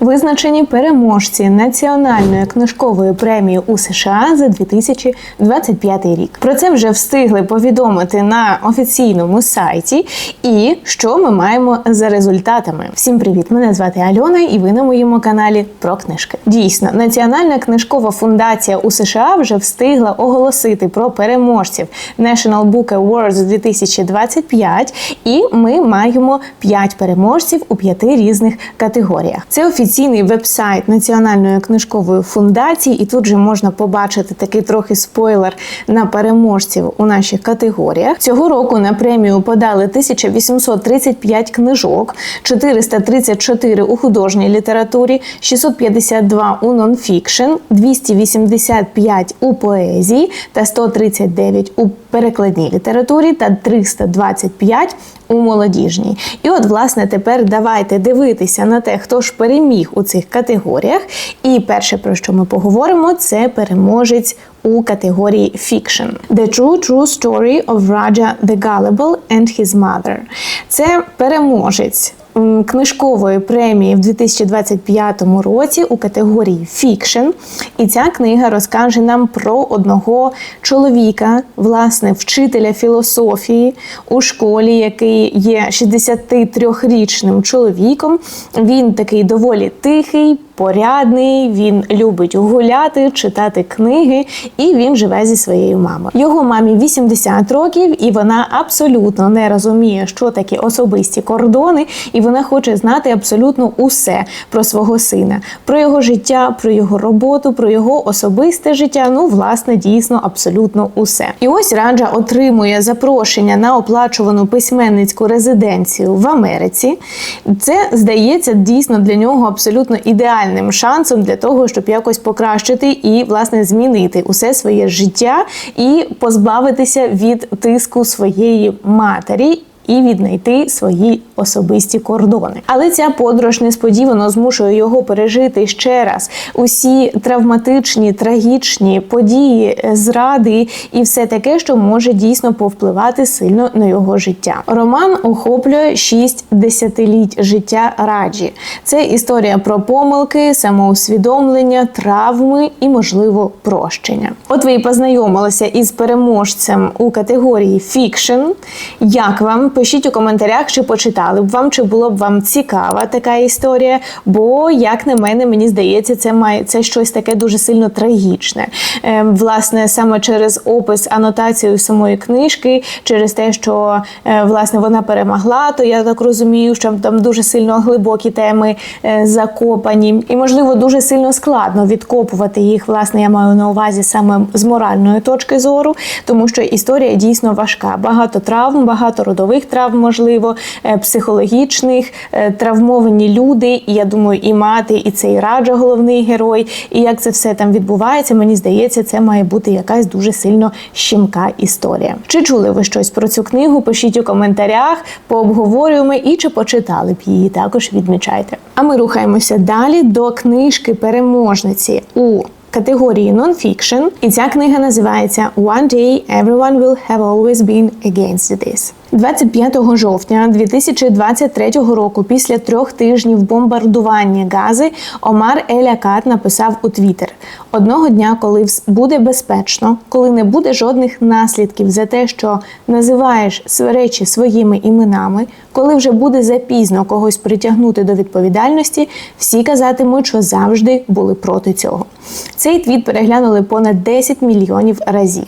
Визначені переможці національної книжкової премії у США за 2025 рік. Про це вже встигли повідомити на офіційному сайті. І що ми маємо за результатами? Всім привіт! Мене звати Альона, і ви на моєму каналі про книжки. Дійсно, Національна книжкова фундація у США вже встигла оголосити про переможців National Book Awards 2025, і ми маємо 5 переможців у п'яти різних категоріях. Це офіційний веб-сайт Національної книжкової фундації, і тут же можна побачити такий трохи спойлер на переможців у наших категоріях. Цього року на премію подали 1835 книжок, 434 у художній літературі, 652 у нонфікшн, 285 у поезії та 139 у перекладній літературі та 325 у молодіжній. І от, власне, тепер давайте дивитися на те, хто ж переміг у цих категоріях. І перше, про що ми поговоримо, це переможець у категорії Fiction. The True True Story of Raja the Gullible and His Mother. Це переможець книжкової премії в 2025 році у категорії Фікшн. І ця книга розкаже нам про одного чоловіка, власне, вчителя філософії у школі, який є 63-річним чоловіком. Він такий доволі тихий. Порядний, він любить гуляти, читати книги, і він живе зі своєю мамою. Його мамі 80 років, і вона абсолютно не розуміє, що такі особисті кордони, і вона хоче знати абсолютно усе про свого сина, про його життя, про його роботу, про його особисте життя. Ну, власне, дійсно, абсолютно усе. І ось Раджа отримує запрошення на оплачувану письменницьку резиденцію в Америці. Це здається дійсно для нього абсолютно ідеальним шансом для того, щоб якось покращити і власне змінити усе своє життя і позбавитися від тиску своєї матері. І віднайти свої особисті кордони. Але ця подорож несподівано змушує його пережити ще раз усі травматичні, трагічні події, зради і все таке, що може дійсно повпливати сильно на його життя. Роман охоплює шість десятиліть життя раджі. Це історія про помилки, самоусвідомлення, травми і, можливо, прощення. От ви і познайомилися із переможцем у категорії фікшн. Як вам? Пишіть у коментарях, чи почитали б вам, чи було б вам цікава така історія. Бо, як на мене, мені здається, це має це щось таке дуже сильно трагічне. Е, власне, саме через опис, анотацію самої книжки, через те, що е, власне вона перемогла, то я так розумію, що там дуже сильно глибокі теми е, закопані, і можливо дуже сильно складно відкопувати їх. Власне, я маю на увазі саме з моральної точки зору, тому що історія дійсно важка. Багато травм, багато родових травм, можливо, е, психологічних, е, травмовані люди. І я думаю, і мати, і цей раджа головний герой. І як це все там відбувається, мені здається, це має бути якась дуже сильно щемка історія. Чи чули ви щось про цю книгу? Пишіть у коментарях, пообговорюємо і чи почитали б її. Також відмічайте. А ми рухаємося далі до книжки переможниці у категорії нонфікшн, і ця книга називається One Day Everyone Will Have Always Been Against This. 25 жовтня 2023 року, після трьох тижнів бомбардування Гази, Омар Елякат написав у Твіттер: одного дня, коли буде безпечно, коли не буде жодних наслідків за те, що називаєш речі своїми іменами, коли вже буде запізно когось притягнути до відповідальності, всі казатимуть, що завжди були проти цього. Цей твіт переглянули понад 10 мільйонів разів.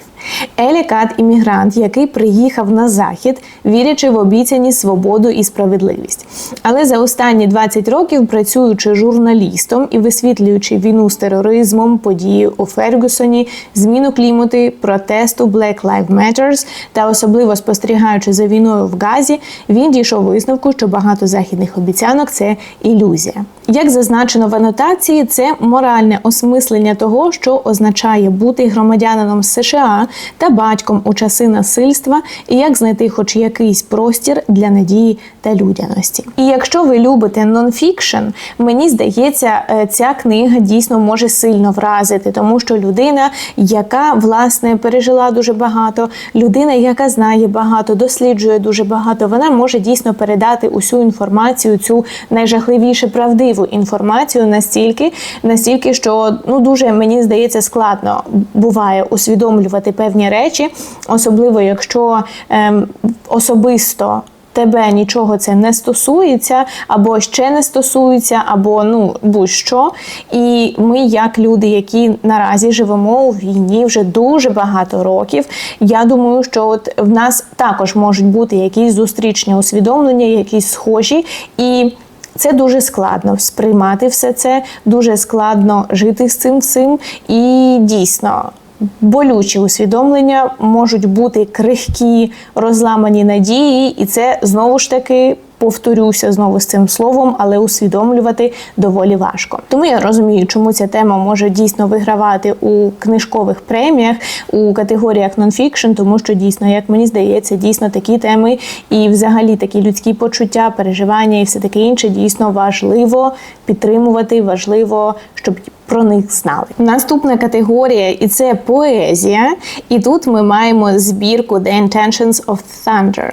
Елі Кат – іммігрант, який приїхав на захід, вірячи в обіцяні свободу і справедливість. Але за останні 20 років, працюючи журналістом і висвітлюючи війну з тероризмом, події у Фергюсоні, зміну клімату, протесту Black Lives Matters та особливо спостерігаючи за війною в Газі, він дійшов висновку, що багато західних обіцянок це ілюзія. Як зазначено в анотації, це моральне осмислення того, що означає бути громадянином США та батьком у часи насильства, і як знайти хоч якийсь простір для надії та людяності. І якщо ви любите нонфікшн, мені здається, е, ця книга дійсно може сильно вразити, тому що людина, яка власне пережила дуже багато, людина, яка знає багато, досліджує дуже багато, вона може дійсно передати усю інформацію, цю найжахливіше правдиву інформацію настільки, настільки, що ну дуже мені здається складно буває усвідомлювати певні речі, особливо якщо ем, особисто. Тебе нічого це не стосується, або ще не стосується, або ну будь-що. І ми, як люди, які наразі живемо у війні вже дуже багато років. Я думаю, що от в нас також можуть бути якісь зустрічні усвідомлення, якісь схожі і. Це дуже складно сприймати все це, дуже складно жити з цим всім. І дійсно, болючі усвідомлення можуть бути крихкі, розламані надії, і це знову ж таки. Повторюся знову з цим словом, але усвідомлювати доволі важко. Тому я розумію, чому ця тема може дійсно вигравати у книжкових преміях у категоріях нонфікшн, тому що дійсно, як мені здається, дійсно такі теми і взагалі такі людські почуття, переживання і все таке інше дійсно важливо підтримувати, важливо, щоб про них знали. Наступна категорія, і це поезія. І тут ми маємо збірку The Intentions of Thunder.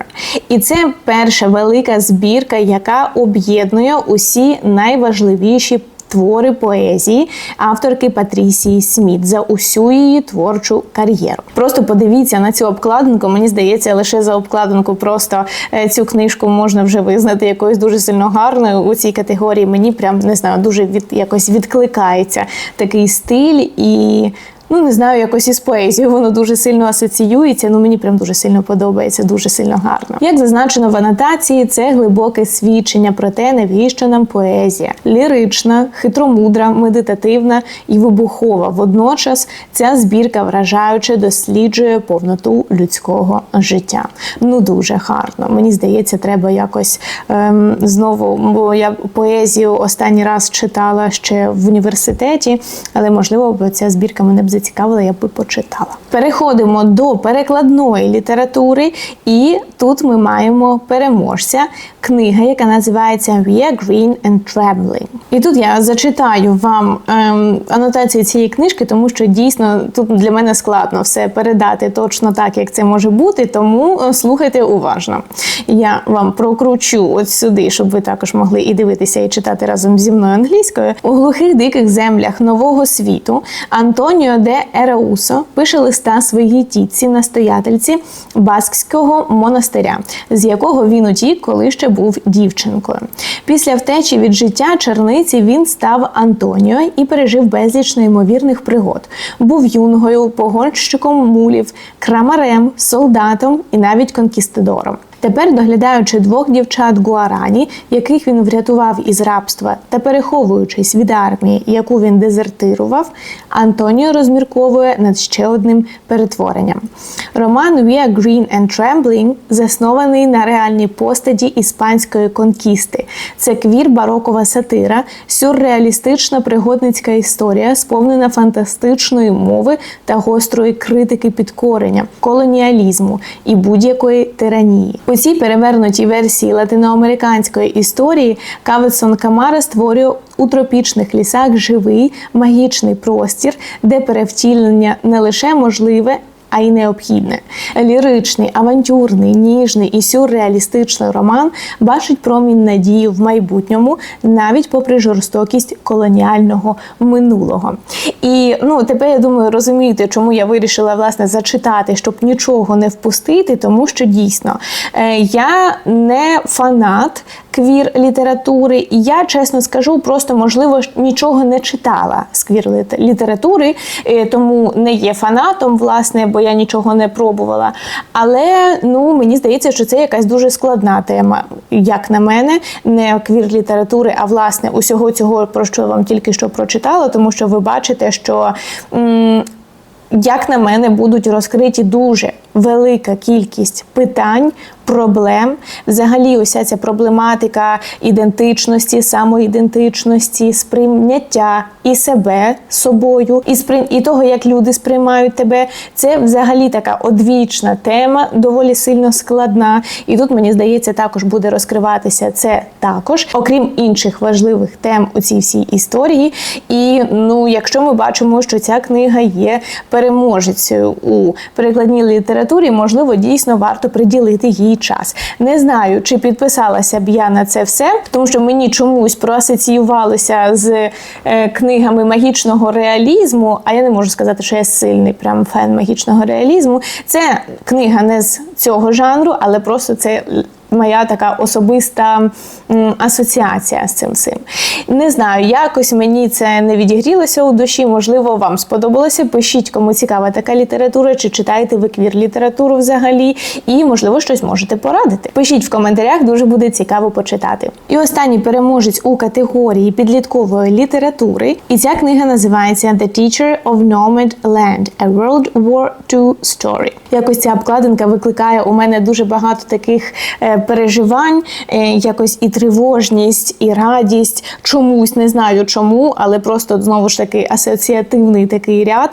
І це перша велика збірка, яка об'єднує усі найважливіші. Твори поезії авторки Патрісії Сміт за усю її творчу кар'єру. Просто подивіться на цю обкладинку. Мені здається, лише за обкладинку просто е, цю книжку можна вже визнати якоюсь дуже сильно гарною у цій категорії. Мені прям не знаю, дуже від якось відкликається такий стиль і. Ну, не знаю, якось із поезією воно дуже сильно асоціюється. Ну мені прям дуже сильно подобається, дуже сильно гарно. Як зазначено в анотації, це глибоке свідчення про те, навіщо нам поезія, лірична, хитромудра, медитативна і вибухова. Водночас ця збірка вражаюче досліджує повноту людського життя. Ну дуже гарно. Мені здається, треба якось ем, знову, бо я поезію останній раз читала ще в університеті, але можливо, бо ця збірка мене б зацікавила, я би почитала. Переходимо до перекладної літератури, і тут ми маємо переможця, книга, яка називається We are Green and Trembling. І тут я зачитаю вам ем, анотацію цієї книжки, тому що дійсно тут для мене складно все передати точно так, як це може бути. Тому е, слухайте уважно. Я вам прокручу от сюди, щоб ви також могли і дивитися, і читати разом зі мною англійською. У глухих диких землях нового світу Антоніо де Ераусо пише листа своїй тітці, настоятельці Баскського монастиря, з якого він утік, коли ще був дівчинкою. Після втечі від життя черниці він став Антоніо і пережив безліч неймовірних пригод. Був юнгою, погонщиком мулів, крамарем, солдатом і навіть конкістадором. Тепер, доглядаючи двох дівчат Гуарані, яких він врятував із рабства, та переховуючись від армії, яку він дезертирував, Антоніо розмірковує над ще одним перетворенням. Роман We are Green and Trembling заснований на реальній постаті іспанської конкісти. Це квір барокова сатира, сюрреалістична пригодницька історія, сповнена фантастичної мови та гострої критики підкорення, колоніалізму і будь-якої тиранії. У перевернуті версії латиноамериканської історії Кавесон Камара створює у тропічних лісах живий магічний простір, де перевтілення не лише можливе. А й необхідне. Ліричний, авантюрний, ніжний і сюрреалістичний роман бачить промінь надії в майбутньому, навіть попри жорстокість колоніального минулого. І ну тепер я думаю, розумієте, чому я вирішила власне зачитати, щоб нічого не впустити, тому що дійсно е, я не фанат квір літератури, і я чесно скажу, просто можливо нічого не читала з квір літератури, е, тому не є фанатом, власне, бо я нічого не пробувала. Але ну мені здається, що це якась дуже складна тема, як на мене, не квір літератури, а власне усього цього, про що я вам тільки що прочитала, тому що ви бачите, що. М як на мене, будуть розкриті дуже велика кількість питань. Проблем, взагалі, уся ця проблематика ідентичності, самоідентичності, сприйняття і себе собою, і сприй... і того, як люди сприймають тебе. Це взагалі така одвічна тема, доволі сильно складна. І тут мені здається, також буде розкриватися це також, окрім інших важливих тем у цій всій історії. І ну, якщо ми бачимо, що ця книга є переможецею у перекладній літературі, можливо, дійсно варто приділити їй час. Не знаю, чи підписалася б я на це все, тому що мені чомусь проасоціювалося з е, книгами магічного реалізму, а я не можу сказати, що я сильний прям фен магічного реалізму. Це книга не з цього жанру, але просто це. Моя така особиста асоціація з цим цим. Не знаю, якось мені це не відігрілося у душі. Можливо, вам сподобалося. Пишіть, кому цікава така література, чи читаєте ви квір літературу взагалі, і можливо щось можете порадити. Пишіть в коментарях, дуже буде цікаво почитати. І останній переможець у категорії підліткової літератури. І ця книга називається The Teacher of Nomad Land – A World War II Story. Якось ця обкладинка викликає у мене дуже багато таких е, переживань, е, якось і тривожність, і радість. Чомусь не знаю чому, але просто знову ж таки асоціативний такий ряд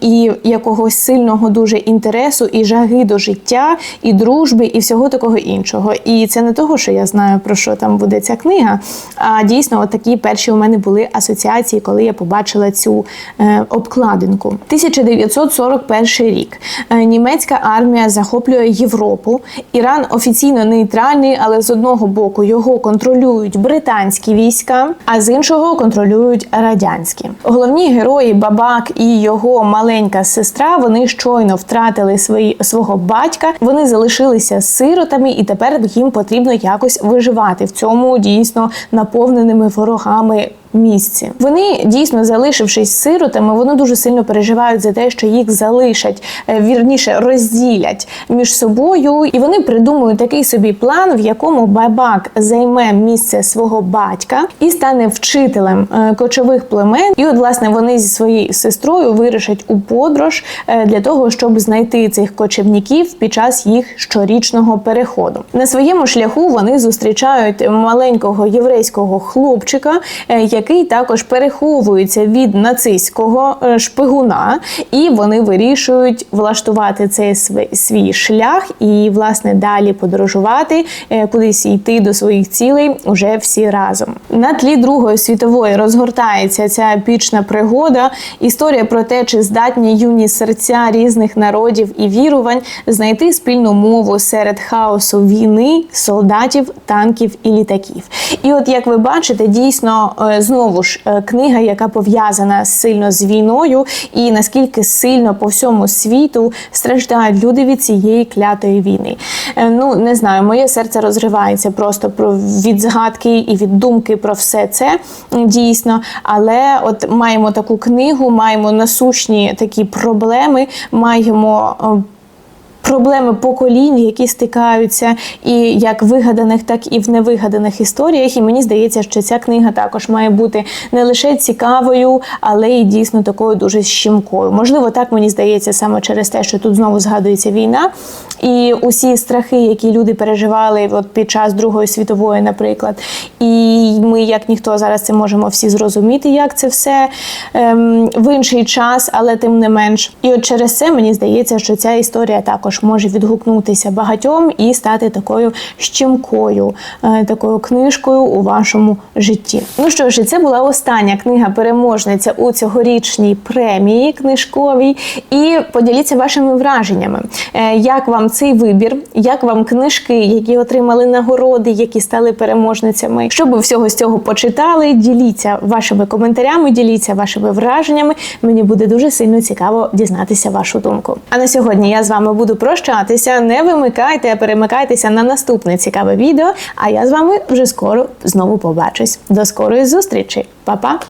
і якогось сильного дуже інтересу, і жаги до життя, і дружби, і всього такого іншого. І це не того, що я знаю про що там буде ця книга. А дійсно, от такі перші у мене були асоціації, коли я побачила цю е, обкладинку. 1941 рік. Е, Німецька армія захоплює Європу. Іран офіційно нейтральний, але з одного боку його контролюють британські війська, а з іншого контролюють радянські. Головні герої Бабак і його маленька сестра. Вони щойно втратили свої свого батька. Вони залишилися сиротами, і тепер їм потрібно якось виживати в цьому дійсно наповненими ворогами місці. Вони дійсно залишившись сиротами, вони дуже сильно переживають за те, що їх залишать, е, вірніше розділять між собою, і вони придумують такий собі план, в якому бабак займе місце свого батька і стане вчителем е, кочових племен. І, от, власне, вони зі своєю сестрою вирішать у подорож е, для того, щоб знайти цих кочівників під час їх щорічного переходу. На своєму шляху вони зустрічають маленького єврейського хлопчика, який також переховується від нацистського е, шпигуна, і вони вирішують влаштувати цей свій, шлях і, власне, далі подорожувати, е, кудись йти до своїх цілей уже всі разом. На тлі Другої світової розгортається ця епічна пригода. Історія про те, чи здатні юні серця різних народів і вірувань знайти спільну мову серед хаосу війни, солдатів, танків і літаків. І от як ви бачите, дійсно е, знову ж е, книга, яка пов'язана сильно з війною, і наскільки сильно по всьому світу страждають люди від цієї клятої війни. Е, Ну не знаю, моє серце розривається просто про від згадки і від думки про все це дійсно. Але от маємо таку книгу, маємо насущні такі проблеми, маємо. Проблеми поколінь, які стикаються, і як вигаданих, так і в невигаданих історіях. І мені здається, що ця книга також має бути не лише цікавою, але й дійсно такою дуже щімкою. Можливо, так мені здається саме через те, що тут знову згадується війна, і усі страхи, які люди переживали от під час Другої світової, наприклад. І ми, як ніхто, зараз це можемо всі зрозуміти, як це все ем, в інший час, але тим не менш. І от через це мені здається, що ця історія також може відгукнутися багатьом і стати такою щемкою, е, такою книжкою у вашому житті. Ну що ж, це була остання книга переможниця у цьогорічній премії книжковій. І поділіться вашими враженнями. Е, Як цей вибір? Як вам книжки, які отримали нагороди, які стали переможницями? Що ви всього з цього почитали? Діліться вашими коментарями, діліться вашими враженнями. Мені буде дуже сильно цікаво дізнатися вашу думку. А на сьогодні я з вами буду прощатися. Не вимикайте, а перемикайтеся на наступне цікаве відео. А я з вами вже скоро знову побачусь. До скорої зустрічі, Па-па!